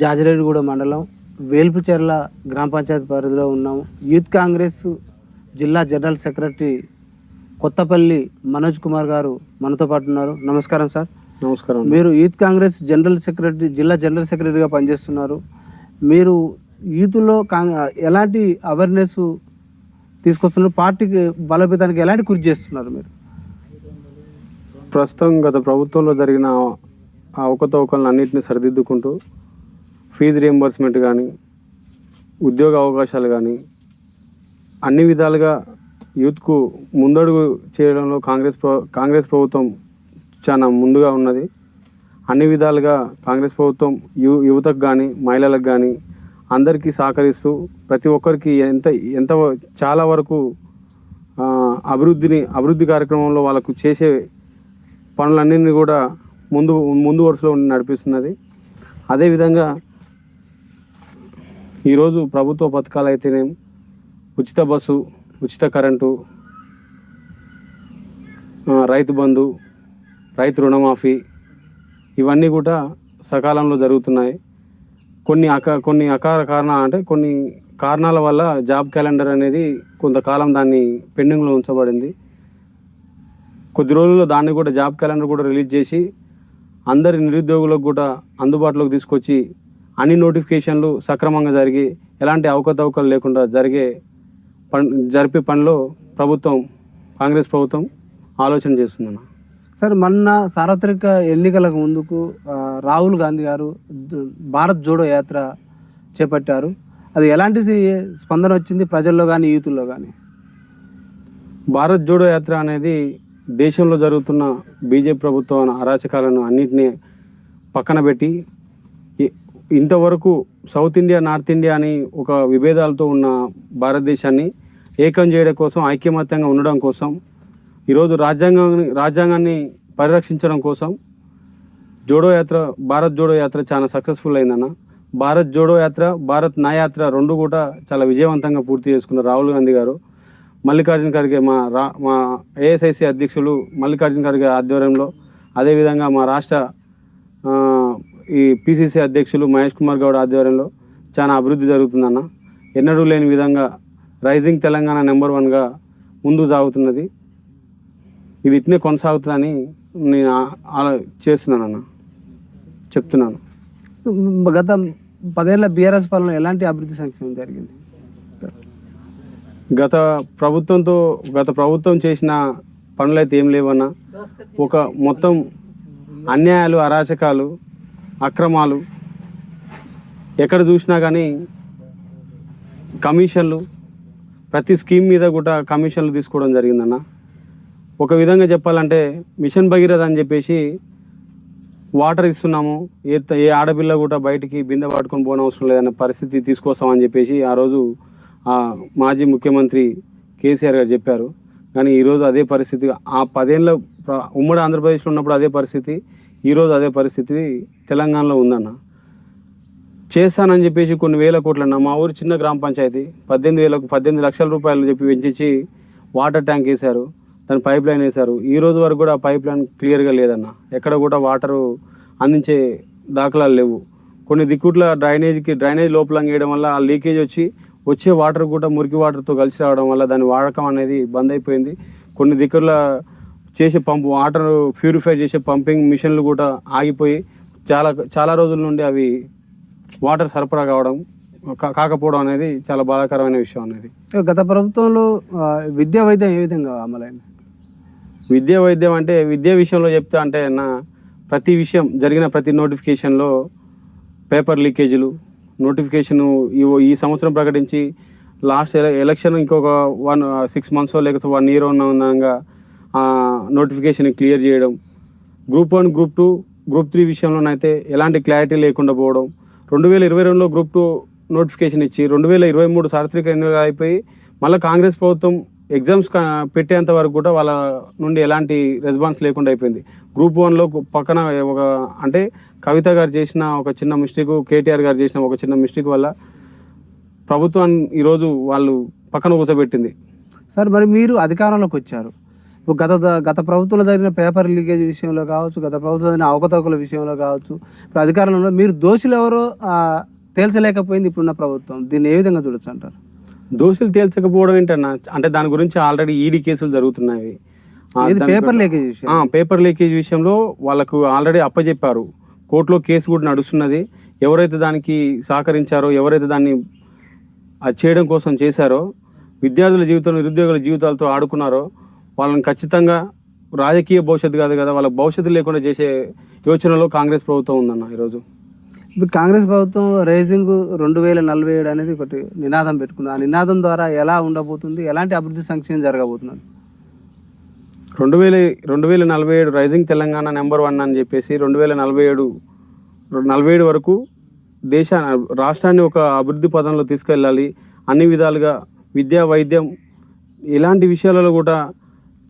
జాజిరెడ్డిగూడ మండలం వేల్పుచెర్ల గ్రామ పంచాయతీ పరిధిలో ఉన్నాము యూత్ కాంగ్రెస్ జిల్లా జనరల్ సెక్రటరీ కొత్తపల్లి మనోజ్ కుమార్ గారు మనతో పాటు ఉన్నారు. నమస్కారం సార్. నమస్కారం. మీరు యూత్ కాంగ్రెస్ జనరల్ సెక్రటరీ జిల్లా జనరల్ సెక్రటరీగా పనిచేస్తున్నారు. మీరు యూత్లో ఎలాంటి అవేర్నెస్ తీసుకొస్తున్నారు? పార్టీకి బలోపేతానికి ఎలాంటి కృషి చేస్తున్నారు మీరు? ప్రస్తుతం గత ప్రభుత్వంలో జరిగిన ఆ అవకతవకలను అన్నింటినీ సరిదిద్దుకుంటూ ఫీజు రియంబర్స్మెంట్ కానీ ఉద్యోగ అవకాశాలు కానీ అన్ని విధాలుగా యూత్కు ముందడుగు చేయడంలో కాంగ్రెస్ ప్ర కాంగ్రెస్ ప్రభుత్వం చాలా ముందుగా ఉన్నది. అన్ని విధాలుగా కాంగ్రెస్ ప్రభుత్వం యు యువతకు కానీ మహిళలకు కానీ అందరికీ సహకరిస్తూ ప్రతి ఒక్కరికి ఎంత ఎంత చాలా వరకు అభివృద్ధిని అభివృద్ధి కార్యక్రమంలో వాళ్ళకు చేసే పనులన్నింటినీ కూడా ముందు ముందు వరుసలో ఉండి నడిపిస్తున్నది. అదేవిధంగా ఈరోజు ప్రభుత్వ పథకాలు అయితేనేం ఉచిత బస్సు ఉచిత కరెంటు రైతు బంధు రైతు రుణమాఫీ ఇవన్నీ కూడా సకాలంలో జరుగుతున్నాయి. కొన్ని అక కొన్ని అకార కారణాలు అంటే కొన్ని కారణాల వల్ల జాబ్ క్యాలెండర్ అనేది కొంతకాలం దాన్ని పెండింగ్లో ఉంచబడింది. కొద్ది రోజుల్లో దాన్ని కూడా జాబ్ క్యాలెండర్ కూడా రిలీజ్ చేసి అందరి నిరుద్యోగులకు కూడా అందుబాటులోకి తీసుకొచ్చి అన్ని నోటిఫికేషన్లు సక్రమంగా జరిగి ఎలాంటి అవకతవకలు లేకుండా జరిగే పన్ జరిపే పనిలో ప్రభుత్వం కాంగ్రెస్ ప్రభుత్వం ఆలోచన చేస్తుందన్న. సార్ మొన్న సార్వత్రిక ఎన్నికలకు ముందుకు రాహుల్ గాంధీ గారు భారత్ జోడో యాత్ర చేపట్టారు. అది ఎలాంటి స్పందన వచ్చింది ప్రజల్లో కానీ యూతుల్లో కానీ భారత్ జోడో యాత్ర అనేది దేశంలో జరుగుతున్న బీజేపీ ప్రభుత్వం అరాచకాలను అన్నింటినీ పక్కన పెట్టి ఇంతవరకు సౌత్ ఇండియా నార్త్ ఇండియా అని ఒక విభేదాలతో ఉన్న భారతదేశాన్ని ఏకం చేయడం కోసం ఐక్యమత్యంగా ఉండడం కోసం ఈరోజు రాజ్యాంగాన్ని రాజ్యాంగాన్ని పరిరక్షించడం కోసం జోడో యాత్ర భారత్ జోడో యాత్ర చాలా సక్సెస్ఫుల్ అయిందన్న. భారత్ జోడో యాత్ర భారత్ నా యాత్ర రెండు కూడా చాలా విజయవంతంగా పూర్తి చేసుకున్నారు రాహుల్ గాంధీ గారు. మల్లికార్జున ఖర్గే మా రా మా ఏఎస్ఐసి అధ్యక్షులు మల్లికార్జున ఖర్గే ఆధ్వర్యంలో అదేవిధంగా మా రాష్ట్ర ఈ పిసిసి అధ్యక్షులు మహేష్ కుమార్ గౌడ్ ఆధ్వర్యంలో చాలా అభివృద్ధి జరుగుతుందన్న. ఎన్నడూ లేని విధంగా రైజింగ్ తెలంగాణ నెంబర్ వన్గా ముందు సాగుతున్నది. ఇది ఇట్నే కొనసాగుతుందని నేను చేస్తున్నానన్న. చెప్తున్నాను. గత పదేళ్ళ బీఆర్ఎస్ పాలన ఎలాంటి అభివృద్ధి సంక్షేమం జరిగింది? గత ప్రభుత్వంతో గత ప్రభుత్వం చేసిన పనులైతే ఏం లేవన్నా. ఒక మొత్తం అన్యాయాలు అరాచకాలు అక్రమాలు ఎక్కడ చూసినా కానీ కమిషన్లు ప్రతి స్కీమ్ మీద కూడా కమిషన్లు తీసుకోవడం జరిగిందన్న. ఒక విధంగా చెప్పాలంటే మిషన్ భగీరథ అని చెప్పేసి వాటర్ ఇస్తున్నాము ఏ ఏ ఆడపిల్ల కూడా బయటికి బిందె పట్టుకొని పోనవసరం అవసరం లేదన్న పరిస్థితి తీసుకొస్తామని చెప్పేసి ఆ రోజు ఆ మాజీ ముఖ్యమంత్రి కేసీఆర్ గారు చెప్పారు. కానీ ఈరోజు అదే పరిస్థితి ఆ పదేళ్ళ ఉమ్మడి ఆంధ్రప్రదేశ్లో ఉన్నప్పుడు అదే పరిస్థితి ఈరోజు అదే పరిస్థితి తెలంగాణలో ఉందన్న. చేస్తానని చెప్పేసి కొన్ని వేల కోట్లన్న. మా ఊరు చిన్న గ్రామ పంచాయతీ. పద్దెనిమిది వేలకు పద్దెనిమిది లక్షల రూపాయలు చెప్పి వెంచించి వాటర్ ట్యాంక్ వేశారు. దాని పైప్ లైన్ వేశారు. ఈ రోజు వరకు కూడా ఆ పైప్ లైన్ క్లియర్గా లేదన్న. ఎక్కడ కూడా వాటరు అందించే దాఖలాలు లేవు. కొన్ని దిక్కుట్ల డ్రైనేజ్కి డ్రైనేజ్ లోపల వేయడం వల్ల ఆ లీకేజ్ వచ్చి వచ్చే వాటర్ కూడా మురికి వాటర్తో కలిసి రావడం వల్ల దాని వాడకం అనేది బంద్ అయిపోయింది. కొన్ని దిక్కుల చేసే పంపు వాటర్ ప్యూరిఫై చేసే పంపింగ్ మిషన్లు కూడా ఆగిపోయి చాలా చాలా రోజుల నుండి అవి వాటర్ సరఫరా కావడం కా- కాకపోవడం అనేది చాలా బాధాకరమైన విషయం అనేది. గత ప్రభుత్వంలో విద్యా వైద్యం ఏ విధంగా అమలైంది? విద్య వైద్యం అంటే విద్య విషయంలో చెప్తా అంటే నా ప్రతి విషయం జరిగిన ప్రతి నోటిఫికేషన్లో పేపర్ లీకేజీలు నోటిఫికేషన్ ఈ ఈ సంవత్సరం ప్రకటించి లాస్ట్ ఎల ఎలక్షన్ ఇంకొక వన్ సిక్స్ మంత్స్ లేకపోతే వన్ ఇయర్ ఉన్నంగా నోటిఫికేషన్ క్లియర్ చేయడం group one group two group three విషయంలోనైతే ఎలాంటి క్లారిటీ లేకుండా పోవడం. రెండు వేల ఇరవై రెండులో గ్రూప్ టూ నోటిఫికేషన్ ఇచ్చి రెండు వేల ఇరవై మూడు సార్వత్రిక ఎన్నికలు అయిపోయి మళ్ళీ కాంగ్రెస్ ప్రభుత్వం ఎగ్జామ్స్ పెట్టేంత వరకు కూడా వాళ్ళ నుండి ఎలాంటి రెస్పాన్స్ లేకుండా అయిపోయింది. గ్రూప్ వన్లో పక్కన ఒక అంటే కవిత గారు చేసిన ఒక చిన్న మిస్టేక్ కేటీఆర్ గారు చేసిన ఒక చిన్న మిస్టేక్ వల్ల ప్రభుత్వం ఈరోజు వాళ్ళు పక్కన కూర్చోబెట్టింది. సార్ మరి మీరు అధికారంలోకి వచ్చారు. గత గత ప్రభుత్వంలో జరిగిన పేపర్ లీకేజ్ విషయంలో కావచ్చు గత ప్రభుత్వంలో జరిగిన అవకతవకల విషయంలో కావచ్చు ఇప్పుడు అధికారంలో మీరు దోషులు ఎవరో తేల్చలేకపోయింది ఇప్పుడున్న ప్రభుత్వం. దీన్ని ఏ విధంగా చూడొచ్చు అంటారు? దోషులు తేల్చకపోవడం ఏంటన్నా? అంటే దాని గురించి ఆల్రెడీ ఈడీ కేసులు జరుగుతున్నాయి. పేపర్ లీకేజ్ పేపర్ లీకేజ్ విషయంలో వాళ్ళకు ఆల్రెడీ అప్పచెప్పారు కోర్టులో కేసు కూడా నడుస్తున్నది. ఎవరైతే దానికి సహకరించారో ఎవరైతే దాన్ని చేయడం కోసం చేశారో విద్యార్థుల జీవితం నిరుద్యోగుల జీవితాలతో ఆడుకున్నారో వాళ్ళని ఖచ్చితంగా రాజకీయ భవిష్యత్తు కాదు కదా వాళ్ళ భవిష్యత్తు లేకుండా చేసే యోచనలో కాంగ్రెస్ ప్రభుత్వం ఉందన్న ఈరోజు. ఇప్పుడు కాంగ్రెస్ ప్రభుత్వం రైజింగ్ రెండు వేల నలభై ఏడు అనేది ఒకటి నినాదం పెట్టుకుంది. ఆ నినాదం ద్వారా ఎలా ఉండబోతుంది? ఎలాంటి అభివృద్ధి సంక్షేమం జరగబోతున్నది? రెండు వేల రెండు వేల నలభై ఏడు రైజింగ్ తెలంగాణ నెంబర్ వన్ అని చెప్పేసి రెండు వేల నలభై ఏడు నలభై ఏడు వరకు దేశ రాష్ట్రాన్ని ఒక అభివృద్ధి పదంలో తీసుకెళ్ళాలి. అన్ని విధాలుగా విద్య వైద్యం ఇలాంటి విషయాలలో కూడా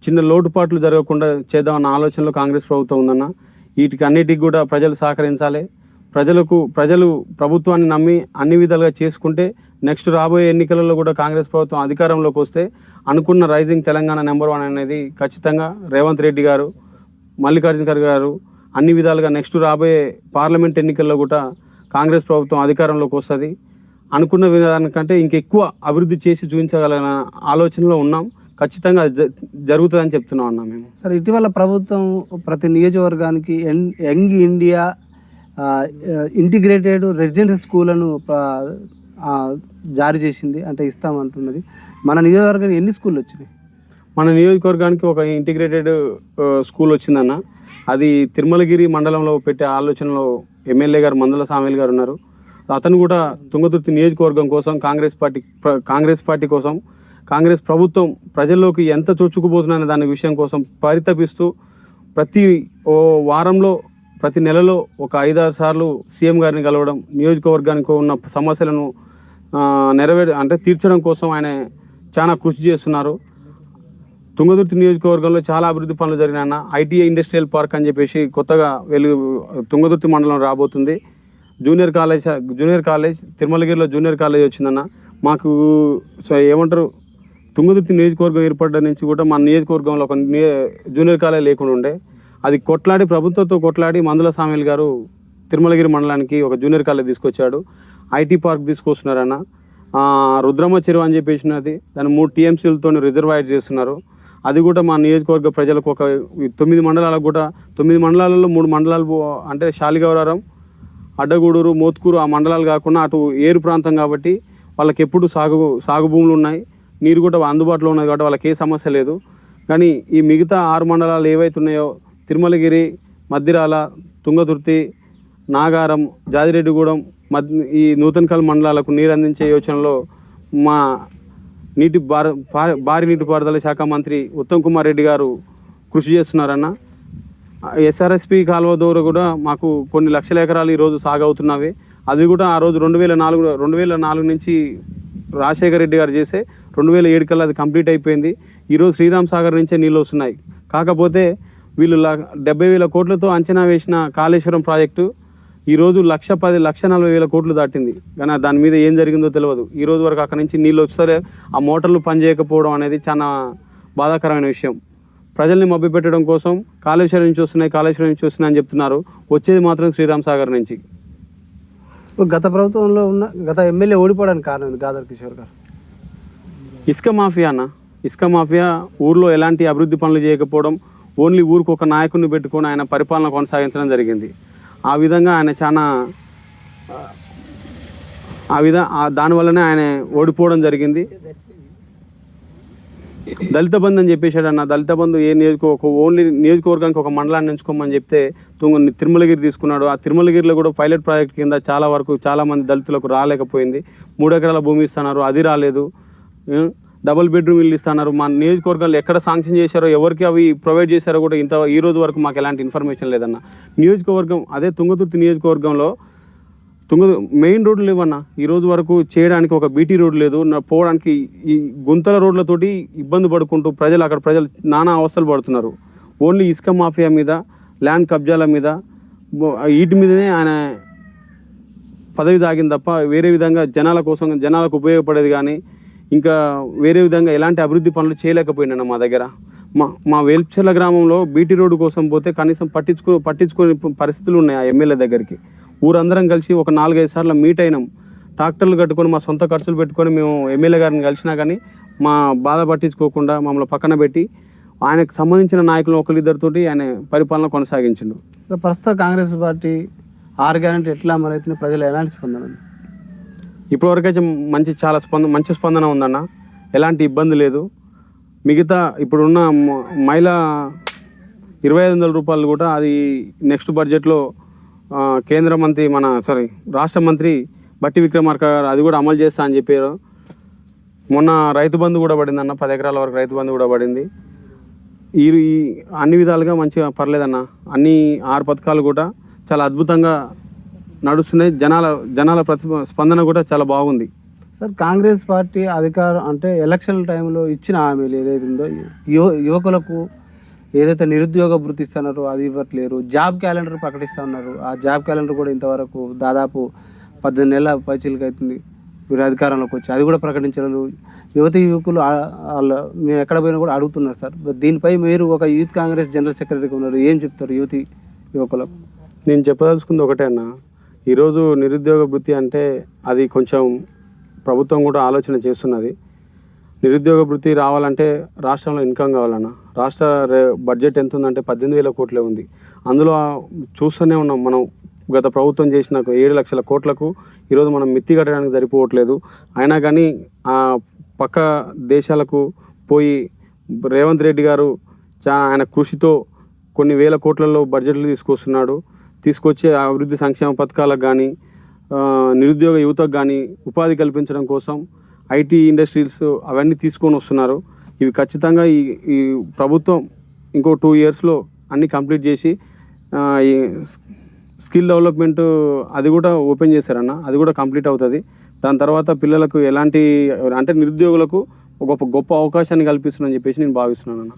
చిన్న లోటుపాట్లు జరగకుండా చేద్దామన్న ఆలోచనలో కాంగ్రెస్ ప్రభుత్వం ఉందన్న. వీటికి అన్నిటికి కూడా ప్రజలు సహకరించాలి. ప్రజలకు ప్రజలు ప్రభుత్వాన్ని నమ్మి అన్ని విధాలుగా చేసుకుంటే నెక్స్ట్ రాబోయే ఎన్నికలలో కూడా కాంగ్రెస్ ప్రభుత్వం అధికారంలోకి వస్తే అనుకున్న రైజింగ్ తెలంగాణ నెంబర్ వన్ అనేది ఖచ్చితంగా రేవంత్ రెడ్డి గారు మల్లికార్జున ఖర్గే గారు అన్ని విధాలుగా నెక్స్ట్ రాబోయే పార్లమెంట్ ఎన్నికల్లో కూడా కాంగ్రెస్ ప్రభుత్వం అధికారంలోకి వస్తుంది. అనుకున్న విధానికంటే ఇంకెక్కువ అభివృద్ధి చేసి చూపించగల ఆలోచనలో ఉన్నాం. ఖచ్చితంగా జరుగుతుందని చెప్తున్నాం అన్న మేము. సరే ఇటీవల ప్రభుత్వం ప్రతి నియోజకవర్గానికి యంగ్ ఇండియా ఇంటిగ్రేటెడ్ రెసిడెన్షియల్ స్కూళ్ళను జారీ చేసింది అంటే ఇస్తామంటున్నది. మన నియోజకవర్గానికి ఎన్ని స్కూళ్ళు వచ్చినాయి? మన నియోజకవర్గానికి ఒక ఇంటిగ్రేటెడ్ స్కూల్ వచ్చిందన్న. అది తిరుమలగిరి మండలంలో పెట్టే ఆలోచనలో ఎమ్మెల్యే గారు మందల సామేల్ గారు ఉన్నారు. అతను కూడా తుంగతుర్తి నియోజకవర్గం కోసం కాంగ్రెస్ పార్టీ ప్ర- కాంగ్రెస్ పార్టీ కోసం కాంగ్రెస్ ప్రభుత్వం ప్రజల్లోకి ఎంత చొచ్చుకుపోతుందనే దాని విషయం కోసం పరితపిస్తూ ప్రతి ఓ వారంలో ప్రతి నెలలో ఒక ఐదారు సార్లు సీఎం గారిని కలవడం నియోజకవర్గానికి ఉన్న సమస్యలను నెరవేర్ అంటే తీర్చడం కోసం ఆయన చాలా కృషి చేస్తున్నారు. తుంగదుర్తి నియోజకవర్గంలో చాలా అభివృద్ధి పనులు జరిగినాయన్న ఐటీఐ ఇండస్ట్రియల్ పార్క్ అని చెప్పేసి కొత్తగా వెలుగు తుంగదుర్తి మండలం రాబోతుంది. జూనియర్ కాలేజ్ జూనియర్ కాలేజ్ తిరుమలగిరిలో జూనియర్ కాలేజ్ వచ్చిందన్న మాకు సో ఏమంటారు తుంగతుర్తి నియోజకవర్గం ఏర్పడ్డ నుంచి కూడా మన నియోజకవర్గంలో ఒక జూనియర్ కాలేజ్ లేకుండా ఉండే. అది కొట్లాడి ప్రభుత్వంతో కొట్లాడి మందుల సామీల్ గారు తిరుమలగిరి మండలానికి ఒక జూనియర్ కాలేజ్ తీసుకొచ్చాడు. ఐటీ పార్క్ తీసుకొస్తున్నారన్న రుద్రమ్మ చెరువు అని చెప్పేసినది. దాన్ని మూడు టీఎంసీలతో రిజర్వాయర్ చేస్తున్నారు. అది కూడా మా నియోజకవర్గ ప్రజలకు ఒక తొమ్మిది మండలాలకు కూడా తొమ్మిది మండలాలలో మూడు మండలాలు అంటే శాలిగౌరారం అడ్డగూడూరు మోత్కూరు ఆ మండలాలు కాకుండా అటు ఏరు ప్రాంతం కాబట్టి వాళ్ళకి ఎప్పుడు సాగు సాగు భూములు ఉన్నాయి. నీరు కూడా అందుబాటులో ఉన్నది కాబట్టి వాళ్ళకి ఏ సమస్య లేదు. కానీ ఈ మిగతా ఆరు మండలాలు ఏవైతే ఉన్నాయో తిరుమలగిరి మద్దిరాల తుంగతుర్తి నాగారం జాజిరెడ్డిగూడెం మద్ ఈ నూతనకల్ మండలాలకు నీరు అందించే యోచనలో మా నీటి భార భా- భారీ నీటిపారుదల శాఖ మంత్రి ఉత్తమ్ కుమార్ రెడ్డి గారు కృషి చేస్తున్నారన్న. ఎస్ఆర్ఎస్పి కాలువ దూర కూడా మాకు కొన్ని లక్షల ఎకరాలు ఈరోజు సాగవుతున్నవి. అది కూడా ఆ రోజు రెండు వేల నాలుగు రెండు వేల నాలుగు నుంచి రాజశేఖర రెడ్డి గారు చేసే రెండు వేల ఏడు కల్లా అది కంప్లీట్ అయిపోయింది. ఈరోజు శ్రీరామ్ సాగర్ నుంచే నీళ్ళు వస్తున్నాయి. కాకపోతే వీళ్ళు డెబ్బై వేల కోట్లతో అంచనా వేసిన కాళేశ్వరం ప్రాజెక్టు ఈరోజు లక్ష పది లక్ష నలభై వేల కోట్లు దాటింది. కానీ దాని మీద ఏం జరిగిందో తెలియదు ఈ రోజు వరకు అక్కడ నుంచి నీళ్ళు వస్తారే ఆ మోటార్లు పనిచేయకపోవడం అనేది చాలా బాధాకరమైన విషయం. ప్రజల్ని మభ్యపెట్టడం కోసం కాళేశ్వరం నుంచి వస్తున్నాయి కాళేశ్వరం నుంచి వస్తున్నాయి అని చెప్తున్నారు. వచ్చేది మాత్రం శ్రీరామ్ సాగర్ నుంచి. గత ప్రభుత్వంలో ఉన్న గత ఎమ్మెల్యే ఓడిపోవడానికి కారణం గాదర్ కిషోర్ గారు. ఇసుక మాఫియా అన్న. ఇసుక మాఫియా ఊర్లో ఎలాంటి అభివృద్ధి పనులు చేయకపోవడం ఓన్లీ ఊరికి ఒక నాయకుడిని పెట్టుకొని ఆయన పరిపాలన కొనసాగించడం జరిగింది. ఆ విధంగా ఆయన చాలా ఆ, విధ దానివల్లనే ఆయన ఓడిపోవడం జరిగింది. దళిత బంధు అని చెప్పేశాడు అన్న. దళిత బంధు ఏ నియోజక ఒక ఓన్లీ నియోజకవర్గానికి ఒక మండలాన్ని ఎంచుకోమని చెప్తే తుంగ తిరుమలగిరి తీసుకున్నాడు. ఆ తిరుమలగిరిలో కూడా పైలట్ ప్రాజెక్ట్ కింద చాలా వరకు చాలామంది దళితులకు రాలేకపోయింది. మూడు ఎకరాల భూమి ఇస్తున్నారు. అది రాలేదు. డబుల్ బెడ్రూమ్ ఇల్లు ఇస్తున్నారు. మా నియోజకవర్గాలు ఎక్కడ శాంక్షన్ చేశారో ఎవరికి అవి ప్రొవైడ్ చేశారో కూడా ఇంత ఈ రోజు వరకు మాకు ఎలాంటి ఇన్ఫర్మేషన్ లేదన్న. నియోజకవర్గం అదే తుంగతుర్తి నియోజకవర్గంలో తుంగ మెయిన్ రోడ్లు లేవన్న. ఈ రోజు వరకు చేయడానికి ఒక బీటీ రోడ్ లేదు. పోవడానికి ఈ గుంతల రోడ్లతోటి ఇబ్బంది పడుకుంటూ ప్రజలు అక్కడ ప్రజలు నానా అవస్థలు పడుతున్నారు. ఓన్లీ ఇసుక మాఫియా మీద ల్యాండ్ కబ్జాల మీద వీటి మీదనే ఆయన పదవి దాగింది తప్ప వేరే విధంగా జనాల కోసం జనాలకు ఉపయోగపడేది కానీ ఇంకా వేరే విధంగా ఎలాంటి అభివృద్ధి పనులు చేయలేకపోయినా మా దగ్గర. మా మా వేల్చెర్ల గ్రామంలో బీటీ రోడ్డు కోసం పోతే కనీసం పట్టించుకో పట్టించుకునే పరిస్థితులు ఉన్నాయి ఆ ఎమ్మెల్యే దగ్గరికి. ఊరందరం కలిసి ఒక నాలుగైదు సార్లు మీట్ అయినాం. ట్రాక్టర్లు కట్టుకొని మా సొంత ఖర్చులు పెట్టుకొని మేము ఎమ్మెల్యే గారిని కలిసినా కానీ మా బాధ పట్టించుకోకుండా మమ్మల్ని పక్కన పెట్టి ఆయనకు సంబంధించిన నాయకులు ఒకరిద్దరితోటి ఆయన పరిపాలన కొనసాగించిండు. ప్రస్తుత కాంగ్రెస్ పార్టీ ఆరు గ్యారెంటీ ఎట్లా అమలవుతుంది ప్రజలు ఎలాంటి స్పందన ఇప్పటివరకైతే మంచి చాలా స్పందన మంచి స్పందన ఉందన్న. ఎలాంటి ఇబ్బంది లేదు. మిగతా ఇప్పుడున్న మ- మహిళ ఇరవై ఐదు వందల రూపాయలు కూడా అది నెక్స్ట్ బడ్జెట్లో కేంద్ర మంత్రి మన సారీ రాష్ట్ర మంత్రి బట్టి విక్రమార్క గారు అది కూడా అమలు చేస్తా అని చెప్పారు. మొన్న రైతు బంధు కూడా పడిందన్న పది ఎకరాల వరకు రైతు బంధు కూడా పడింది. ఈ అన్ని విధాలుగా మంచిగా పర్లేదన్న. అన్ని ఆరు పథకాలు కూడా చాలా అద్భుతంగా నడుస్తున్నాయి. జనాల జనాల ప్రతి స్పందన కూడా చాలా బాగుంది. సార్ కాంగ్రెస్ పార్టీ అధికారం అంటే ఎలక్షన్ టైంలో ఇచ్చిన హామీలు ఏదైతే ఉందో యువ యువకులకు ఏదైతే నిరుద్యోగ భృతి ఇస్తున్నారో అది ఇవ్వట్లేరు. జాబ్ క్యాలెండర్ ప్రకటిస్తూ ఉన్నారు. ఆ జాబ్ క్యాలెండర్ కూడా ఇంతవరకు దాదాపు పద్దెనిమిది నెలల పైచీలకి అవుతుంది మీరు అధికారంలోకి వచ్చి అది కూడా ప్రకటించలేదు. యువతి యువకులు వాళ్ళు మేము ఎక్కడ పోయినా కూడా అడుగుతున్నారు సార్. దీనిపై మీరు ఒక యూత్ కాంగ్రెస్ జనరల్ సెక్రటరీగా ఉన్నారు. ఏం చెప్తారు యువతి యువకులకు? నేను చెప్పదలుచుకుంది ఒకటే అన్న. ఈరోజు నిరుద్యోగ వృత్తి అంటే అది కొంచెం ప్రభుత్వం కూడా ఆలోచన చేస్తున్నది. నిరుద్యోగ వృత్తి రావాలంటే రాష్ట్రంలో ఇన్కమ్ కావాలన్న. రాష్ట్ర బడ్జెట్ ఎంత ఉందంటే పద్దెనిమిది వేల కోట్లే ఉంది. అందులో చూస్తూనే ఉన్నాం మనం. గత ప్రభుత్వం చేసిన ఏడు లక్షల కోట్లకు ఈరోజు మనం మిత్తి కట్టడానికి సరిపోవట్లేదు. అయినా కానీ ఆ పక్క దేశాలకు పోయి రేవంత్ రెడ్డి గారు చా ఆయన కృషితో కొన్ని వేల కోట్లలో బడ్జెట్లు తీసుకొస్తున్నాడు. తీసుకొచ్చే అభివృద్ధి సంక్షేమ పథకాలకు కానీ నిరుద్యోగ యువతకు కానీ ఉపాధి కల్పించడం కోసం ఐటీ ఇండస్ట్రీస్ అవన్నీ తీసుకొని వస్తున్నారు. ఇవి ఖచ్చితంగా ఈ ఈ ప్రభుత్వం ఇంకో టూ ఇయర్స్లో అన్నీ కంప్లీట్ చేసి ఈ స్కిల్ డెవలప్మెంట్ అది కూడా ఓపెన్ చేశారన్న అది కూడా కంప్లీట్ అవుతుంది. దాని తర్వాత పిల్లలకు ఎలాంటి అంటే నిరుద్యోగులకు ఒక గొప్ప గొప్ప అవకాశాన్ని కల్పిస్తుందని చెప్పేసి నేను భావిస్తున్నాను అన్న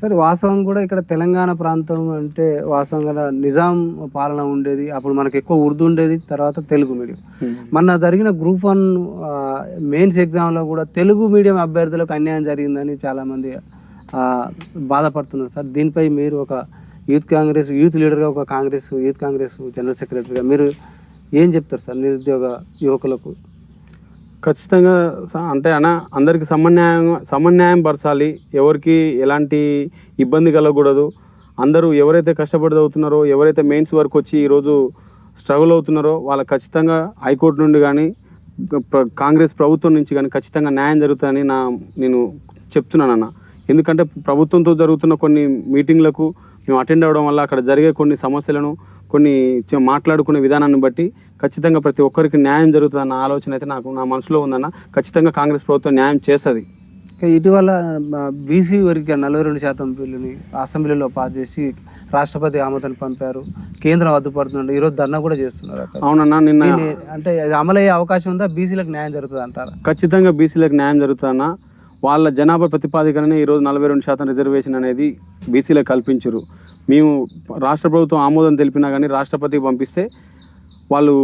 సరే వాస్తవం కూడా ఇక్కడ తెలంగాణ ప్రాంతం అంటే వాస్తవంగా నిజాం పాలన ఉండేది. అప్పుడు మనకి ఎక్కువ ఉర్దూ ఉండేది తర్వాత తెలుగు మీడియం. మొన్న జరిగిన గ్రూప్ వన్ మెయిన్స్ ఎగ్జామ్లో కూడా తెలుగు మీడియం అభ్యర్థులకు అన్యాయం జరిగిందని చాలామంది బాధపడుతున్నారు. సార్ దీనిపై మీరు ఒక యూత్ కాంగ్రెస్ యూత్ లీడర్గా ఒక కాంగ్రెస్ యూత్ కాంగ్రెస్ జనరల్ సెక్రటరీగా మీరు ఏం చెప్తారు సార్ నిరుద్యోగ యువకులకు? ఖచ్చితంగా స- అంటే అన్న అందరికి సమన్యాయం సమన్యాయం పరచాలి. ఎవరికి ఎలాంటి ఇబ్బంది కలగకూడదు. అందరూ ఎవరైతే కష్టపడి చదువుతున్నారో ఎవరైతే మెయిన్స్ వరకు వచ్చి ఈరోజు స్ట్రగుల్ అవుతున్నారో వాళ్ళకి ఖచ్చితంగా హైకోర్టు నుండి కానీ ప్ర- కాంగ్రెస్ ప్రభుత్వం నుంచి కానీ ఖచ్చితంగా న్యాయం జరుగుతుందని నా నేను చెప్తున్నానన్న. ఎందుకంటే ప్రభుత్వంతో జరుగుతున్న కొన్ని మీటింగ్లకు మేము అటెండ్ అవ్వడం వల్ల అక్కడ జరిగే కొన్ని సమస్యలను కొన్ని మాట్లాడుకునే విధానాన్ని బట్టి ఖచ్చితంగా ప్రతి ఒక్కరికి న్యాయం జరుగుతుందన్న ఆలోచన అయితే నాకు నా మనసులో ఉందన్న ఖచ్చితంగా కాంగ్రెస్ ప్రభుత్వం న్యాయం చేస్తుంది. ఇటీవల బీసీ వర్గ నలభై రెండు శాతం బిల్లుని అసెంబ్లీలో పాస్ చేసి రాష్ట్రపతి ఆమోదాన్ని పంపారు. కేంద్రం అడ్డుపడుతుంది ఈరోజు ధర్నా కూడా చేస్తున్నారు అవునన్నా నిన్న అంటే అది అమలయ్యే అవకాశం ఉందా? బీసీలకు న్యాయం జరుగుతుంది అంటారా ఖచ్చితంగా బీసీలకు న్యాయం జరుగుతుందన్న. వాళ్ళ జనాభా ప్రతిపాదికననే ఈరోజు నలభై రెండు శాతం రిజర్వేషన్ అనేది బీసీలకు కల్పించరు. మేము రాష్ట్ర ప్రభుత్వం ఆమోదం తెలిపినా కానీ రాష్ట్రపతికి పంపిస్తే వాళ్ళు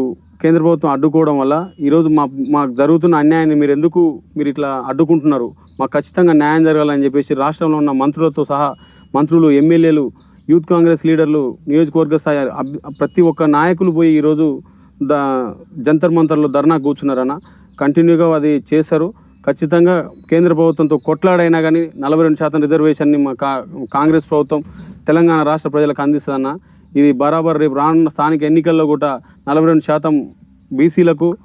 కేంద్ర ప్రభుత్వం అడ్డుకోవడం వల్ల ఈరోజు మా మాకు జరుగుతున్న అన్యాయాన్ని మీరు ఎందుకు మీరు ఇట్లా అడ్డుకుంటున్నారు? మాకు ఖచ్చితంగా న్యాయం జరగాలని చెప్పేసి రాష్ట్రంలో ఉన్న మంత్రులతో సహా మంత్రులు ఎమ్మెల్యేలు యూత్ కాంగ్రెస్ లీడర్లు నియోజకవర్గ స్థాయి ప్రతి ఒక్క నాయకులు పోయి ఈరోజు ద జంతర్ మంతర్లో ధర్నా కూర్చున్నారన్న. కంటిన్యూగా అది చేశారు. ఖచ్చితంగా కేంద్ర ప్రభుత్వంతో కొట్లాడైనా కానీ నలభై రెండు శాతం రిజర్వేషన్ని మా కా కాంగ్రెస్ ప్రభుత్వం తెలంగాణ రాష్ట్ర ప్రజలకు అందిస్తుందన్న. ఇది బరాబర్ రేపు రానున్న స్థానిక ఎన్నికల్లో కూడా నలభై రెండు శాతం బీసీలకు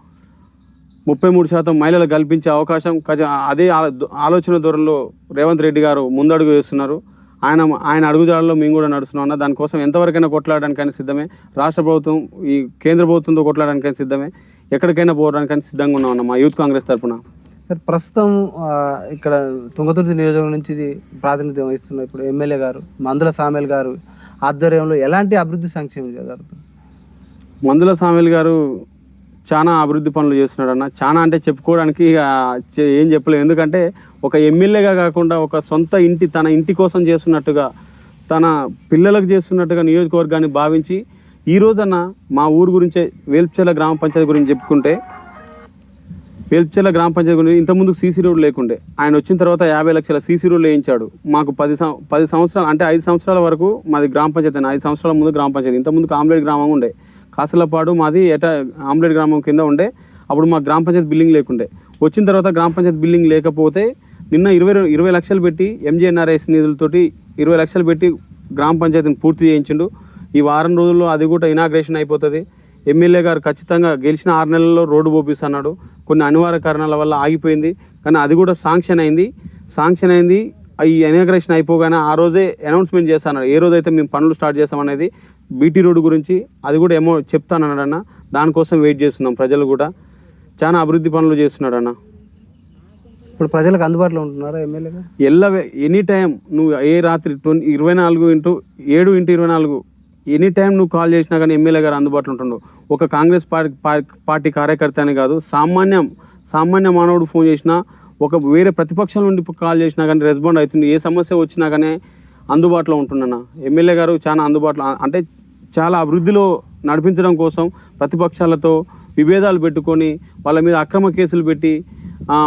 ముప్పై మూడు శాతం మహిళలకు కల్పించే అవకాశం ఖచ- అదే ఆలోచన ధోరణిలో రేవంత్ రెడ్డి గారు ముందడుగు వేస్తున్నారు. ఆయన ఆయన అడుగుజాడలో మేము కూడా నడుస్తున్నాం అన్న. దానికోసం ఎంతవరకైనా కొట్లాడడానికైనా సిద్ధమే. రాష్ట్ర ప్రభుత్వం ఈ కేంద్ర ప్రభుత్వంతో కొట్లాడడానికైనా సిద్ధమే. ఎక్కడికైనా పోవడానికైనా సిద్ధంగా ఉన్నాం అన్న మా యూత్ కాంగ్రెస్ తరఫున సార్ ప్రస్తుతం ఇక్కడ తుంగతుర్తి నియోజకవర్గం నుంచి ప్రాతినిధ్యం వహిస్తున్న ఇప్పుడు ఎమ్మెల్యే గారు మందుల సామెల్ గారు ఆధ్వర్యంలో ఎలాంటి అభివృద్ధి సంక్షేమం జరుగుతుంది? మందుల సామెల్ గారు చాలా అభివృద్ధి పనులు చేస్తున్నాడు అన్న. చాలా అంటే చెప్పుకోవడానికి ఇక చే- ఏం చెప్పలేము ఎందుకంటే ఒక ఎమ్మెల్యేగా కాకుండా ఒక సొంత ఇంటి తన ఇంటి కోసం చేస్తున్నట్టుగా తన పిల్లలకు చేస్తున్నట్టుగా నియోజకవర్గాన్ని భావించి ఈ రోజన్న మా ఊరు గురించే వేల్చల గ్రామ పంచాయతీ గురించి చెప్పుకుంటే పేల్చల గ్రామ పంచాయతీ గురించి ఇంతకుముందు సీసీ రోడ్ లేకుండే. ఆయన వచ్చిన తర్వాత యాభై లక్షల సీసీ రోడ్లు వేయించాడు. మాకు పది సం పది సంవత్సరాలు అంటే ఐదు సంవత్సరాల వరకు మాది గ్రామ పంచాయతీ ఐదు సంవత్సరాల ముందు గ్రామ పంచాయతీ. ఇంతకుముందు ఆమ్లెట్ గ్రామం ఉండే. కాసలపాడు మాది ఎట ఆమ్లెట్ గ్రామం కింద ఉండే. అప్పుడు మా గ్రామ పంచాయతీ బిల్డింగ్ లేకుండే. వచ్చిన తర్వాత గ్రామ పంచాయతీ బిల్డింగ్ లేకపోతే నిన్న ఇరవై ఇరవై లక్షలు పెట్టి ఎంజీఎన్ఆర్ఎస్ నిధులతోటి ఇరవై లక్షలు పెట్టి గ్రామ పంచాయతీని పూర్తి చేయించిండు. ఈ వారం రోజుల్లో అది కూడా ఇనాగ్రేషన్ అయిపోతుంది. ఎమ్మెల్యే గారు ఖచ్చితంగా గెలిచిన ఆరు నెలల్లో రోడ్డు పోపిస్తున్నాడు. కొన్ని అనివార్య కారణాల వల్ల ఆగిపోయింది. కానీ అది కూడా శాంక్షన్ అయింది. శాంక్షన్ అయింది. ఈ ఇనాగ్రేషన్ అయిపోగానే ఆ రోజే అనౌన్స్మెంట్ చేస్తాను ఏ రోజైతే మేము పనులు స్టార్ట్ చేస్తామనేది బీటీ రోడ్డు గురించి అది కూడా ఏమో చెప్తానన్నాడన్న దానికోసం వెయిట్ చేస్తున్నాం ప్రజలు కూడా. చాలా అభివృద్ధి పనులు చేస్తున్నాడన్న ఇప్పుడు ప్రజలకు అందుబాటులో ఉంటున్నారా ఎమ్మెల్యేగా? ఎల్ల ఎనీ టైం నువ్వు ఏ రాత్రి ట్వంటీ ఇరవై నాలుగు ఇంటూ ఏడు ఇంటూ ఇరవై నాలుగు ఎనీ టైం నువ్వు కాల్ చేసినా కానీ ఎమ్మెల్యే గారు అందుబాటులో ఉంటుండు. ఒక కాంగ్రెస్ పార్టీ పార్టీ కార్యకర్త అని కాదు సామాన్యం సామాన్య మానవుడు ఫోన్ చేసినా ఒక వేరే ప్రతిపక్షం నుండి కాల్ చేసినా కానీ రెస్పాండ్ అవుతుంది ఏ సమస్య వచ్చినా కానీ అందుబాటులో ఉంటున్నా ఎమ్మెల్యే గారు చాలా అందుబాటులో అంటే చాలా అభివృద్ధిలో నడిపించడం కోసం ప్రతిపక్షాలతో విభేదాలు పెట్టుకొని వాళ్ళ మీద అక్రమ కేసులు పెట్టి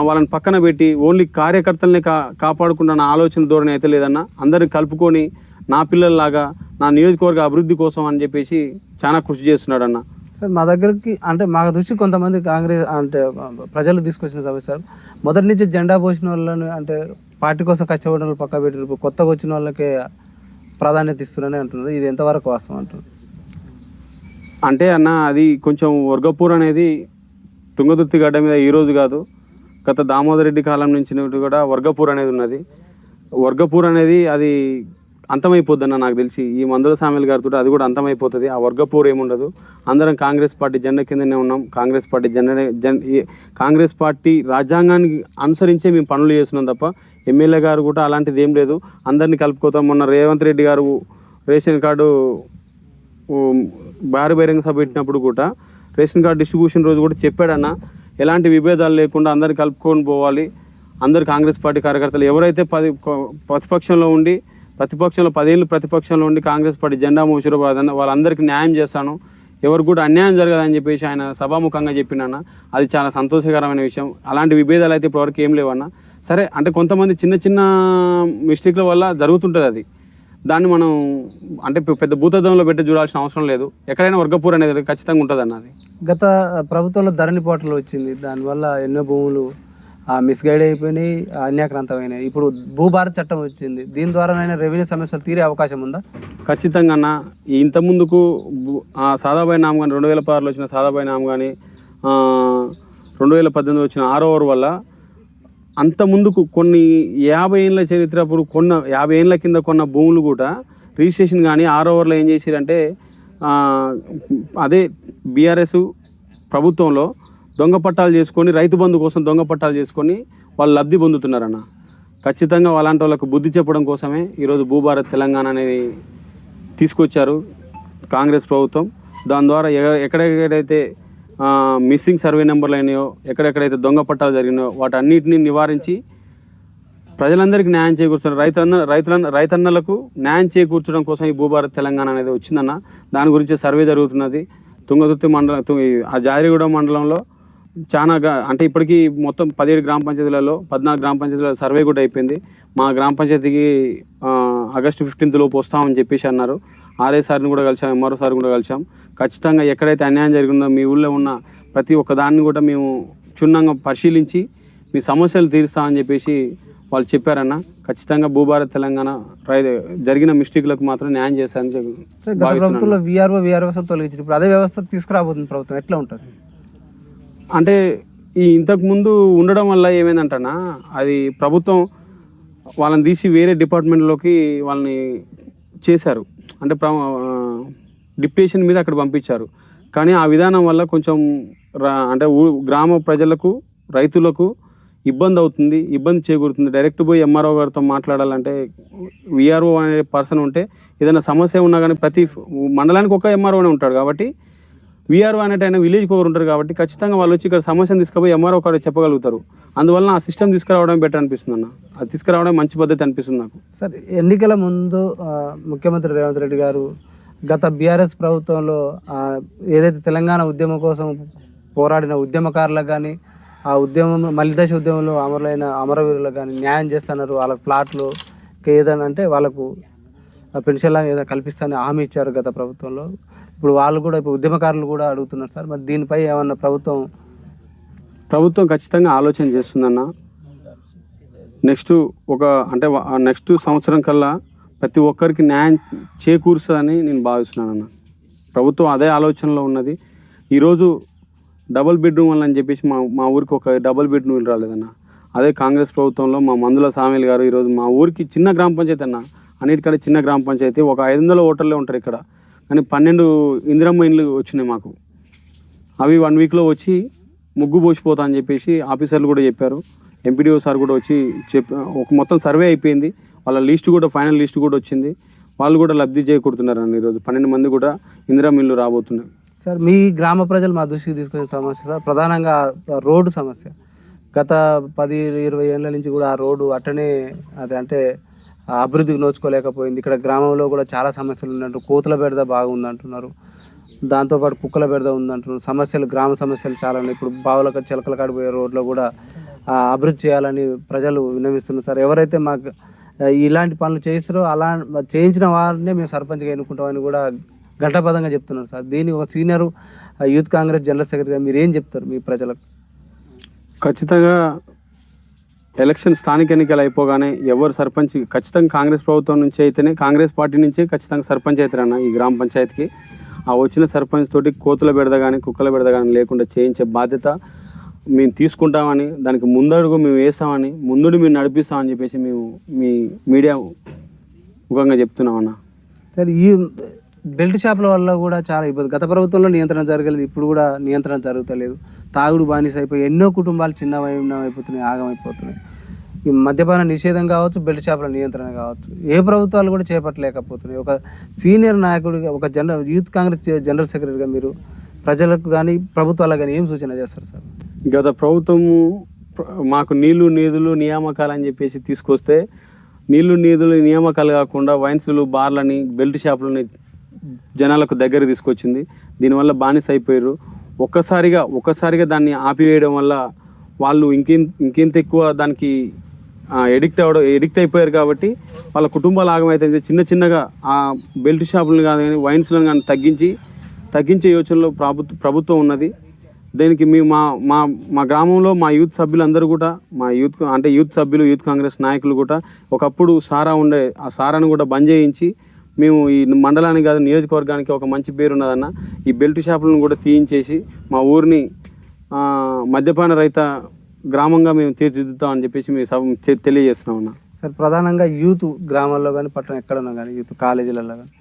వాళ్ళని పక్కన పెట్టి ఓన్లీ కార్యకర్తలనే కా కాపాడుకుంటున్న ఆలోచన ధోరణి అయితే లేదన్న. అందరిని కలుపుకొని నా పిల్లల్లాగా నా నియోజకవర్గ అభివృద్ధి కోసం అని చెప్పేసి చాలా కృషి చేస్తున్నాడు అన్న. సార్ మా దగ్గరికి అంటే మా దృష్టి కొంతమంది కాంగ్రెస్ అంటే ప్రజలు తీసుకొచ్చిన సమస్య సార్. మొదటి నుంచి జెండా పోసిన వాళ్ళని అంటే పార్టీ కోసం కష్టపడిన వాళ్ళు పక్క పెట్టి కొత్తగా వచ్చిన వాళ్ళకే ప్రాధాన్యత ఇస్తున్నారని అంటున్నారు. ఇది ఎంతవరకు వాస్తవం అంటున్నారు? అంటే అన్న అది కొంచెం వర్గపూర్ అనేది తుంగతుర్తి గడ్డ మీద ఈ రోజు కాదు. గత దామోదర్ రెడ్డి కాలం నుంచి కూడా వర్గపూర్ అనేది ఉన్నది. వర్గపూర్ అనేది అది అంతమైపోద్దన్న నాకు తెలిసి ఈ మందుల సామెల్ గారితో అది కూడా అంతమైపోతుంది. ఆ వర్గపోరు ఏముండదు. అందరం కాంగ్రెస్ పార్టీ జెండా కిందనే ఉన్నాం. కాంగ్రెస్ పార్టీ జెండా జెన్ కాంగ్రెస్ పార్టీ రాజ్యాంగానికి అనుసరించే మేము పనులు చేస్తున్నాం తప్ప ఎమ్మెల్యే గారు కూడా అలాంటిది ఏం లేదు. అందరినీ కలుపుకోతాం. మొన్న రేవంత్ రెడ్డి గారు రేషన్ కార్డు భారీ బహిరంగ సభ పెట్టినప్పుడు కూడా రేషన్ కార్డు డిస్ట్రిబ్యూషన్ రోజు కూడా చెప్పాడన్న. ఎలాంటి విభేదాలు లేకుండా అందరిని కలుపుకొని పోవాలి. అందరు కాంగ్రెస్ పార్టీ కార్యకర్తలు ఎవరైతే పది ప్రతిపక్షంలో ఉండి ప్రతిపక్షంలో పదేళ్ళు ప్రతిపక్షంలో ఉండి కాంగ్రెస్ పార్టీ జెండా మోసిరో వాళ్ళందరికీ న్యాయం చేస్తాను. ఎవరు కూడా అన్యాయం జరగదని చెప్పేసి ఆయన సభాముఖంగా చెప్పినా అది చాలా సంతోషకరమైన విషయం. అలాంటి విభేదాలు అయితే ఇప్పటివరకు ఏం లేవన్న సరే అంటే కొంతమంది చిన్న చిన్న మిస్టేక్ల వల్ల జరుగుతుంటుంది అది. దాన్ని మనం అంటే పెద్ద భూతద్దంలో పెట్టి చూడాల్సిన అవసరం లేదు. ఎక్కడైనా వర్గపూర్ అనేది ఖచ్చితంగా ఉంటుంది అన్నది గత ప్రభుత్వంలో ధరణి పోటలు వచ్చింది. దానివల్ల ఎన్నో భూములు మిస్గైడ్ అయిపోయినాయి అన్యాక్రాంతమైనాయి. ఇప్పుడు భూభారత్ చట్టం వచ్చింది. దీని ద్వారానైనా రెవెన్యూ సమస్యలు తీరే అవకాశం ఉందా? ఖచ్చితంగా అన్న. ఇంత ముందుకు ఆ సాదాబాయి నామ్ కానీ రెండు వేల పదహారులో వచ్చిన సాదాబాయి నామ్ కానీ రెండు వేల పద్దెనిమిది వచ్చిన ఆరో ఓవర్ వల్ల అంత ముందుకు కొన్ని యాభై ఏళ్ళ చరిత్ర అప్పుడు కొన్న యాభై ఏళ్ళ కింద కొన్న భూములు కూడా రిజిస్ట్రేషన్ కానీ ఆరో ఓవర్లో ఏం చేసిరంటే అదే బీఆర్ఎస్ ప్రభుత్వంలో దొంగ పట్టాలు చేసుకొని రైతు బంధు కోసం దొంగ పట్టాలు చేసుకొని వాళ్ళు లబ్ధి పొందుతున్నారన్న. ఖచ్చితంగా అలాంటి వాళ్ళకు బుద్ధి చెప్పడం కోసమే ఈరోజు భూభారత్ తెలంగాణ అనేది తీసుకొచ్చారు కాంగ్రెస్ ప్రభుత్వం. దాని ద్వారా ఎక్కడెక్కడైతే మిస్సింగ్ సర్వే నెంబర్లు అయినాయో ఎక్కడెక్కడైతే దొంగ పట్టాలు జరిగినాయో వాటన్నిటిని నివారించి ప్రజలందరికీ న్యాయం చేకూర్చడం రైతన్న రైతుల రైతన్నలకు న్యాయం చేకూర్చడం కోసం ఈ భూభారత్ తెలంగాణ అనేది వచ్చిందన్న. దాని గురించి సర్వే జరుగుతున్నది. తుంగతుర్తి మండలం ఆ జారిగూడ మండలంలో చాలా అంటే ఇప్పటికీ మొత్తం పదిహేడు గ్రామ పంచాయతీలలో పద్నాలుగు గ్రామ పంచాయతీల సర్వే కూడా అయిపోయింది. మా గ్రామ పంచాయతీకి ఆగస్టు ఫిఫ్టీన్త్ లోపు వస్తామని చెప్పేసి అన్నారు. ఆర్ఏ సార్ని కూడా కలిసాం ఎంఆర్ఓ సార్ని కూడా కలిసాం. ఖచ్చితంగా ఎక్కడైతే అన్యాయం జరిగిందో మీ ఊళ్ళో ఉన్న ప్రతి ఒక్క దాన్ని కూడా మేము క్షుణ్ణంగా పరిశీలించి మీ సమస్యలు తీరుస్తామని చెప్పేసి వాళ్ళు చెప్పారన్న. ఖచ్చితంగా భూభారత్ తెలంగాణ రై జరిగిన మిస్టేక్లకు మాత్రం న్యాయం చేస్తారని చెప్పి సార్ గత ప్రభుత్వంలో విఆర్ఓ విఆర్ఓ తొలగించారు. ఇప్పుడు అదే వ్యవస్థ తీసుకురాబోతుంది ప్రభుత్వం. ఎట్లా ఉంటుంది? అంటే ఈ ఇంతకుముందు ఉండడం వల్ల ఏమైందంటనా? అది ప్రభుత్వం వాళ్ళని తీసి వేరే డిపార్ట్మెంట్లోకి వాళ్ళని చేశారు. అంటే ప్ర డిప్యూటేషన్ మీద అక్కడ పంపించారు. కానీ ఆ విధానం వల్ల కొంచెం రా అంటే ఊ గ్రామ ప్రజలకు రైతులకు ఇబ్బంది అవుతుంది ఇబ్బంది చేకూరుతుంది. డైరెక్ట్ పోయి ఎంఆర్ఓ గారితో మాట్లాడాలంటే విఆర్ఓ అనే పర్సన్ ఉంటే ఏదైనా సమస్య ఉన్నా కానీ ప్రతి మండలానికి ఒక ఎంఆర్ఓనే ఉంటాడు కాబట్టి వీఆర్ఓ అనేట ఆయన విలేజ్కి ఒకరు ఉంటారు కాబట్టి ఖచ్చితంగా వాళ్ళు వచ్చి ఇక్కడ సమస్యను తీసుకుపోయి ఎంఆర్ఓ కాడ చెప్పగలుగుతారు. అందువల్ల ఆ సిస్టమ్ తీసుకురావడం బెటర్ అనిపిస్తుంది అన్న. అది తీసుకురావడం మంచి పద్ధతి అనిపిస్తుంది నాకు. సార్ ఎన్నికల ముందు ముఖ్యమంత్రి రేవంత్ రెడ్డి గారు గత బీఆర్ఎస్ ప్రభుత్వంలో ఏదైతే తెలంగాణ ఉద్యమం కోసం పోరాడిన ఉద్యమకారులకు కానీ ఆ ఉద్యమం మలిదశ ఉద్యమంలో అమరులైన అమరవీరులకు కానీ న్యాయం చేస్తున్నారు వాళ్ళ ప్లాట్లు ఏదైనా అంటే వాళ్ళకు పెన్షన్ లాగా ఏదైనా కల్పిస్తానని హామీ ఇచ్చారు గత ప్రభుత్వంలో. ఇప్పుడు వాళ్ళు కూడా ఇప్పుడు ఉద్యమకారులు కూడా అడుగుతున్నారు సార్. మరి దీనిపై ఏమన్నా ప్రభుత్వం ప్రభుత్వం ఖచ్చితంగా ఆలోచన చేస్తుందన్న. నెక్స్ట్ ఒక అంటే నెక్స్ట్ సంవత్సరం కల్లా ప్రతి ఒక్కరికి న్యాయం చేకూరుస్తుందని నేను భావిస్తున్నానన్న. ప్రభుత్వం అదే ఆలోచనలో ఉన్నది. ఈరోజు డబుల్ బెడ్రూమ్ వల్ల అని చెప్పేసి మా మా ఊరికి ఒక డబుల్ బెడ్రూమ్ రాలేదన్న. అదే కాంగ్రెస్ ప్రభుత్వంలో మా మందుల సామిల్ గారు ఈరోజు మా ఊరికి చిన్న గ్రామ పంచాయతీ అన్న. అన్నిటికంటే చిన్న గ్రామ పంచాయతీ. ఒక ఐదు వందల ఓటర్లే ఉంటారు ఇక్కడ. కానీ పన్నెండు ఇందిరమ్మ ఇండ్లు వచ్చినాయి మాకు. అవి వన్ వీక్లో వచ్చి ముగ్గు పోసిపోతా అని చెప్పేసి ఆఫీసర్లు కూడా చెప్పారు. ఎంపీడీఓ సార్ కూడా వచ్చి చెప్ ఒక మొత్తం సర్వే అయిపోయింది. వాళ్ళ లిస్ట్ కూడా ఫైనల్ లిస్ట్ కూడా వచ్చింది. వాళ్ళు కూడా లబ్ధి చేకూరుతున్నారని ఈరోజు పన్నెండు మంది కూడా ఇందిరా మిల్లు రాబోతున్నాయి సార్ మీ గ్రామ ప్రజలు మా దృష్టికి తీసుకునే సమస్య సార్ ప్రధానంగా రోడ్డు సమస్య. గత పది ఇరవై ఏళ్ళ నుంచి కూడా ఆ రోడ్డు అట్టనే అది అంటే అభివృద్ధికి నోచుకోలేకపోయింది. ఇక్కడ గ్రామంలో కూడా చాలా సమస్యలు ఉన్నట్టు కోతుల బెడద బాగుంది అంటున్నారు దాంతోపాటు కుక్కల బెడద ఉందంటున్నారు. సమస్యలు గ్రామ సమస్యలు చాలా ఉన్నాయి. ఇప్పుడు బావుల చిలకల కాడిపోయే రోడ్లో కూడా అభివృద్ధి చేయాలని ప్రజలు విన్నవిస్తున్నారు. సార్ ఎవరైతే మాకు ఇలాంటి పనులు చేస్తారో అలా చేయించిన వారినే మేము సర్పంచ్గా ఎన్నుకుంటామని కూడా ఘంటాపదంగా చెప్తున్నారు. సార్ దీనికి ఒక సీనియర్ యూత్ కాంగ్రెస్ జనరల్ సెక్రటరీగా మీరు ఏం చెప్తారు మీ ప్రజలకు? ఖచ్చితంగా ఎలక్షన్ స్థానిక ఎన్నికలు అయిపోగానే ఎవరు సర్పంచ్ ఖచ్చితంగా కాంగ్రెస్ ప్రభుత్వం నుంచి అయితేనే కాంగ్రెస్ పార్టీ నుంచే ఖచ్చితంగా సర్పంచ్ అవుతారన్న ఈ గ్రామ పంచాయతీకి. ఆ వచ్చిన సర్పంచ్ తోటి కోతుల బెడద కానీ కుక్కల బెడద కానీ లేకుండా చేయించే బాధ్యత మేము తీసుకుంటామని దానికి ముందడుగు మేము వేస్తామని ముందుడు మేము నడిపిస్తామని చెప్పేసి మేము మీ మీడియా ముఖంగా చెప్తున్నామన్నా. సరే ఈ బెల్ట్ షాపుల వల్ల కూడా చాలా ఇబ్బంది. గత ప్రభుత్వంలో నియంత్రణ జరగలేదు ఇప్పుడు కూడా నియంత్రణ జరుగుతలేదు. తాగుడు బానిస అయిపోయి ఎన్నో కుటుంబాలు చిన్నవైన అయిపోతున్నాయి ఆగమైపోతున్నాయి ఈ మద్యపాన నిషేధం కావచ్చు బెల్ట్ షాపుల నియంత్రణ కావచ్చు. ఏ ప్రభుత్వాలు కూడా చేపట్టలేకపోతున్నాయి. ఒక సీనియర్ నాయకుడిగా ఒక జనరల్ యూత్ కాంగ్రెస్ జనరల్ సెక్రటరీగా మీరు ప్రజలకు కానీ ప్రభుత్వాలకు కానీ ఏం సూచన చేస్తారు సార్? గత ప్రభుత్వము మాకు నీళ్ళు నిధులు నియామకాలు అని చెప్పేసి తీసుకొస్తే నీళ్ళు నిధులు నియామకాలు కాకుండా వైన్స్లు బార్లని బెల్ట్ షాపులని జనాలకు దగ్గర తీసుకొచ్చింది. దీనివల్ల బానిస అయిపోయారు ఒక్కసారిగా ఒక్కసారిగా దాన్ని ఆపివేయడం వల్ల వాళ్ళు ఇంకేం ఇంకెంత ఎక్కువ దానికి ఎడిక్ట్ అవ్వడం ఎడిక్ట్ అయిపోయారు కాబట్టి వాళ్ళ కుటుంబాలు ఆగమైతే చిన్న చిన్నగా ఆ బెల్ట్ షాపులను కానీ వైన్స్లను కానీ తగ్గించి తగ్గించే యోచనలో ప్రభుత్వ ప్రభుత్వం ఉన్నది. దీనికి మీ మా మా మా గ్రామంలో మా యూత్ సభ్యులందరూ కూడా మా యూత్ అంటే యూత్ సభ్యులు యూత్ కాంగ్రెస్ నాయకులు కూడా ఒకప్పుడు సారా ఉండే ఆ సారాను కూడా బంద్ చేయించి మేము ఈ మండలానికి కాదు నియోజకవర్గానికి ఒక మంచి పేరు ఉన్నదన్న ఈ బెల్ట్ షాపులను కూడా తీయించేసి మా ఊరిని మద్యపాన రహిత గ్రామంగా మేము తీర్చిదిద్దామని చెప్పేసి మేము తె- తెలియజేస్తున్నాం అన్న సార్ ప్రధానంగా యూత్ గ్రామాల్లో కానీ పట్టణం ఎక్కడున్నా కానీ యూత్ కాలేజీలలో కానీ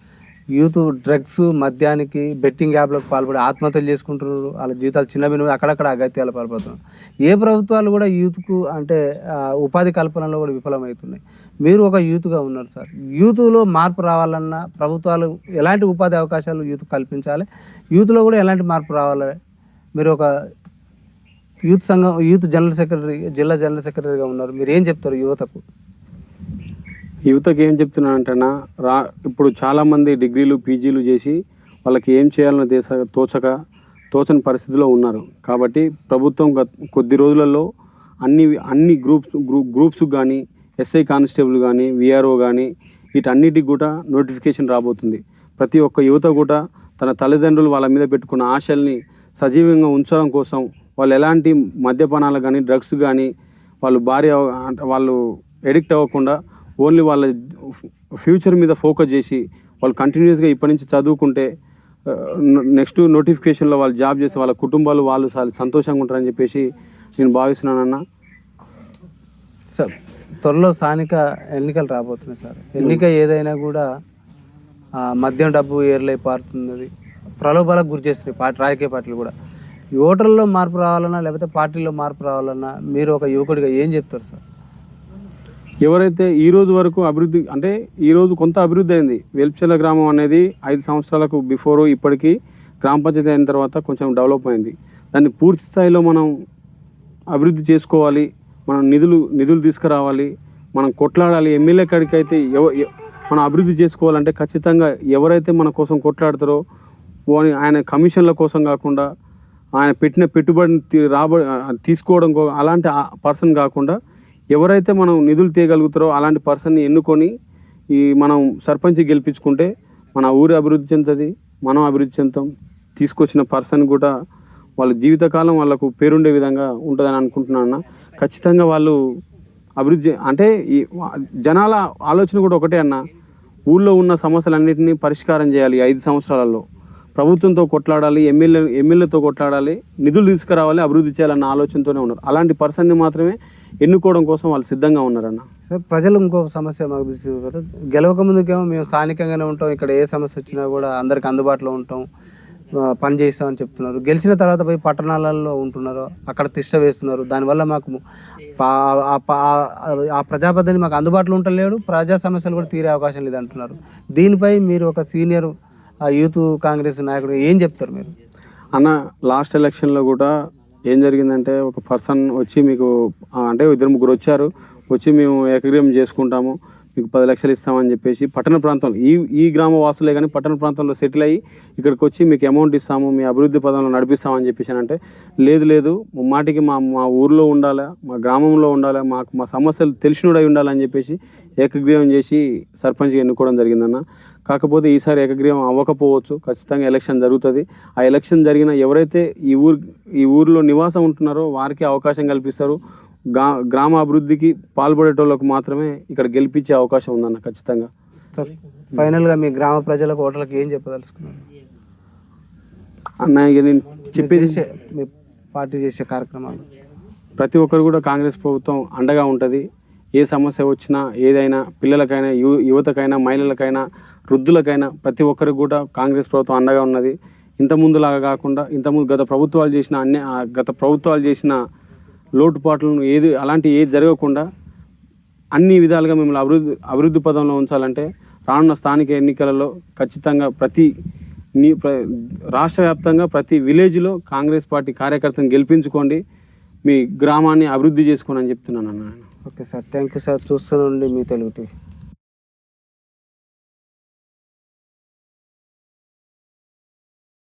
యూత్ డ్రగ్స్ మద్యానికి బెట్టింగ్ యాప్లకు పాల్పడి ఆత్మహత్యలు చేసుకుంటున్నారు. వాళ్ళ జీవితాలు చిన్న భిన్న అక్కడక్కడ అగత్యాలు పాల్పడుతున్నారు ఏ ప్రభుత్వాలు కూడా యూత్కు అంటే ఉపాధి కల్పనలో కూడా విఫలమవుతున్నాయి. మీరు ఒక యూత్గా ఉన్నారు సార్. యూత్లో మార్పు రావాలన్నా ప్రభుత్వాలు ఎలాంటి ఉపాధి అవకాశాలు యూత్ కల్పించాలి? యూత్లో కూడా ఎలాంటి మార్పు రావాలి? మీరు ఒక యూత్ సంఘం యూత్ జనరల్ సెక్రటరీ జిల్లా జనరల్ సెక్రటరీగా ఉన్నారు. మీరు ఏం చెప్తారు యువతకు? యువతకు ఏం చెప్తున్నానంటేనా రా ఇప్పుడు చాలామంది డిగ్రీలు పీజీలు చేసి వాళ్ళకి ఏం చేయాలని దేశ తోచక తోచని పరిస్థితిలో ఉన్నారు. కాబట్టి ప్రభుత్వం గత- కొద్ది రోజులలో అన్ని అన్ని గ్రూప్స్ గ్రూప్ గ్రూప్స్ కానీ ఎస్ఐ కానిస్టేబుల్ కానీ విఆర్ఓ కానీ వీటన్నిటికి కూడా నోటిఫికేషన్ రాబోతుంది. ప్రతి ఒక్క యువత కూడా తన తల్లిదండ్రులు వాళ్ళ మీద పెట్టుకున్న ఆశల్ని సజీవంగా ఉంచడం కోసం వాళ్ళు ఎలాంటి మద్యపానాలు కానీ డ్రగ్స్ కానీ వాళ్ళు భార్య వాళ్ళు ఎడిక్ట్ అవ్వకుండా ఓన్లీ వాళ్ళ ఫ్యూచర్ మీద ఫోకస్ చేసి వాళ్ళు కంటిన్యూస్గా ఇప్పటి నుంచి చదువుకుంటే నెక్స్ట్ నోటిఫికేషన్లో వాళ్ళు జాబ్ చేసి వాళ్ళ కుటుంబాలు వాళ్ళు సంతోషంగా ఉంటారని చెప్పేసి నేను భావిస్తున్నానన్నా. సార్ త్వరలో స్థానిక ఎన్నికలు రాబోతున్నాయి సార్. ఎన్నిక ఏదైనా కూడా మద్యం డబ్బు ఏర్లై పారుతున్నది ప్రలోభాలకు గురి చేస్తున్నాయి పార్టీ రాజకీయ పార్టీలు కూడా. ఓటర్లో ఓటర్లలో మార్పు రావాలన్నా లేకపోతే పార్టీలో మార్పు రావాలన్నా మీరు ఒక యువకుడిగా ఏం చెప్తారు సార్? ఎవరైతే ఈ రోజు వరకు అభివృద్ధి అంటే ఈ రోజు కొంత అభివృద్ధి అయింది. వెల్ప్చెల గ్రామం అనేది ఐదు సంవత్సరాలకు బిఫోర్ ఇప్పటికీ గ్రామ పంచాయతీ అయిన తర్వాత కొంచెం డెవలప్ అయింది. దాన్ని పూర్తి స్థాయిలో మనం అభివృద్ధి చేసుకోవాలి మనం నిధులు నిధులు తీసుకురావాలి మనం కొట్లాడాలి ఎమ్మెల్యే కాడికి అయితే ఎవ- మనం అభివృద్ధి చేసుకోవాలంటే ఖచ్చితంగా ఎవరైతే మన కోసం కొట్లాడతారో ఓని ఆయన కమిషన్ల కోసం కాకుండా ఆయన పెట్టిన పెట్టుబడిని రాబడి తీసుకోవడం అలాంటి పర్సన్ కాకుండా ఎవరైతే మనం నిధులు తీయగలుగుతారో అలాంటి పర్సన్ని ఎన్నుకొని ఈ మనం సర్పంచ్ గెలిపించుకుంటే మన ఊరి అభివృద్ధి చెందుతుంది మనం అభివృద్ధి చెందుతాం. తీసుకొచ్చిన పర్సన్ కూడా వాళ్ళ జీవితకాలం వాళ్ళకు పేరుండే విధంగా ఉంటుందని అనుకుంటున్నాను అన్న. ఖచ్చితంగా వాళ్ళు అభివృద్ధి అంటే ఈ జనాల ఆలోచన కూడా ఒకటే అన్న. ఊళ్ళో ఉన్న సమస్యలన్నింటినీ పరిష్కారం చేయాలి ఐదు సంవత్సరాలలో. ప్రభుత్వంతో కొట్లాడాలి ఎమ్మెల్యే ఎమ్మెల్యేతో కొట్లాడాలి నిధులు తీసుకురావాలి అభివృద్ధి చేయాలన్న ఆలోచనతోనే ఉన్నారు. అలాంటి పర్సన్ని మాత్రమే ఎన్నుకోవడం కోసం వాళ్ళు సిద్ధంగా ఉన్నారన్న. సార్ ప్రజలు ఇంకో సమస్య మాకు తెలుసు గెలవక ముందుకేమో మేము స్థానికంగానే ఉంటాం ఇక్కడ ఏ సమస్య వచ్చినా కూడా అందరికి అందుబాటులో ఉంటాం. పని చేస్తామని చెప్తున్నారు. గెలిచిన తర్వాత పోయి పట్టణాలలో ఉంటున్నారు అక్కడ తిష్ట వేస్తున్నారు. దానివల్ల మాకు పా- ఆ ప్రజాపతిని మాకు అందుబాటులో ఉండలేడు ప్రజా సమస్యలు కూడా తీరే అవకాశం లేదు అంటున్నారు దీనిపై మీరు ఒక సీనియర్ ఆ యూత్ కాంగ్రెస్ నాయకుడు ఏం చెప్తారు మీరు? అన్న లాస్ట్ ఎలక్షన్లో కూడా ఏం జరిగిందంటే ఒక పర్సన్ వచ్చి మీకు అంటే ఇద్దరు ముగ్గురు వచ్చారు వచ్చి మేము ఏకగ్రీవం చేసుకుంటాము. మీకు పది లక్షలు ఇస్తామని చెప్పేసి పట్టణ ప్రాంతంలో ఈ ఈ గ్రామ వాసులే కానీ పట్టణ ప్రాంతంలో సెటిల్ అయ్యి ఇక్కడికి వచ్చి మీకు అమౌంట్ ఇస్తాము మీ అభివృద్ధి పదంలో నడిపిస్తామని చెప్పేసి అంటే లేదు లేదు మాటికి మా మా ఊర్లో ఉండాలి మా గ్రామంలో ఉండాలి మాకు మా సమస్యలు తెలిసినోడై ఉండాలని చెప్పేసి ఏకగ్రీవం చేసి సర్పంచ్గా ఎన్నుకోవడం జరిగిందన్న. కాకపోతే ఈసారి ఏకగ్రీవం అవ్వకపోవచ్చు ఖచ్చితంగా ఎలక్షన్ జరుగుతుంది. ఆ ఎలక్షన్ జరిగిన ఎవరైతే ఈ ఊరు ఈ ఊరిలో నివాసం ఉంటున్నారో వారికి అవకాశం కల్పిస్తారు. గా గ్రామ అభివృద్ధికి పాల్పడేటోళ్ళకు మాత్రమే ఇక్కడ గెలిపించే అవకాశం ఉందన్న ఖచ్చితంగా. సార్ ఫైనల్గా మీ గ్రామ ప్రజలకు ఓటర్లకు ఏం చెప్పదలుచుకున్నారు? అన్న ఇక నేను చెప్పేది మీ పార్టీ చేసే కార్యక్రమాలు. ప్రతి ఒక్కరు కూడా కాంగ్రెస్ ప్రభుత్వం అండగా ఉంటుంది. ఏ సమస్య వచ్చినా ఏదైనా పిల్లలకైనా యు యువతకైనా మహిళలకైనా వృద్ధులకైనా ప్రతి ఒక్కరికి కూడా కాంగ్రెస్ ప్రభుత్వం అండగా ఉన్నది. ఇంతకుముందులాగా కాకుండా ఇంతకుముందు గత ప్రభుత్వాలు చేసిన అన్ని గత ప్రభుత్వాలు చేసిన లోటుపాట్లను ఏది అలాంటి ఏది జరగకుండా అన్ని విధాలుగా మిమ్మల్ని అభివృద్ధి అభివృద్ధి పదంలో ఉంచాలంటే రానున్న స్థానిక ఎన్నికలలో ఖచ్చితంగా ప్రతి నీ ప్ర రాష్ట్ర వ్యాప్తంగా ప్రతి విలేజ్లో కాంగ్రెస్ పార్టీ కార్యకర్తను గెలిపించుకోండి మీ గ్రామాన్ని అభివృద్ధి చేసుకోండి అని చెప్తున్నాను అన్న okay sir thank you sir. చూస్తుండండి మీ తెలుగు టీవీ.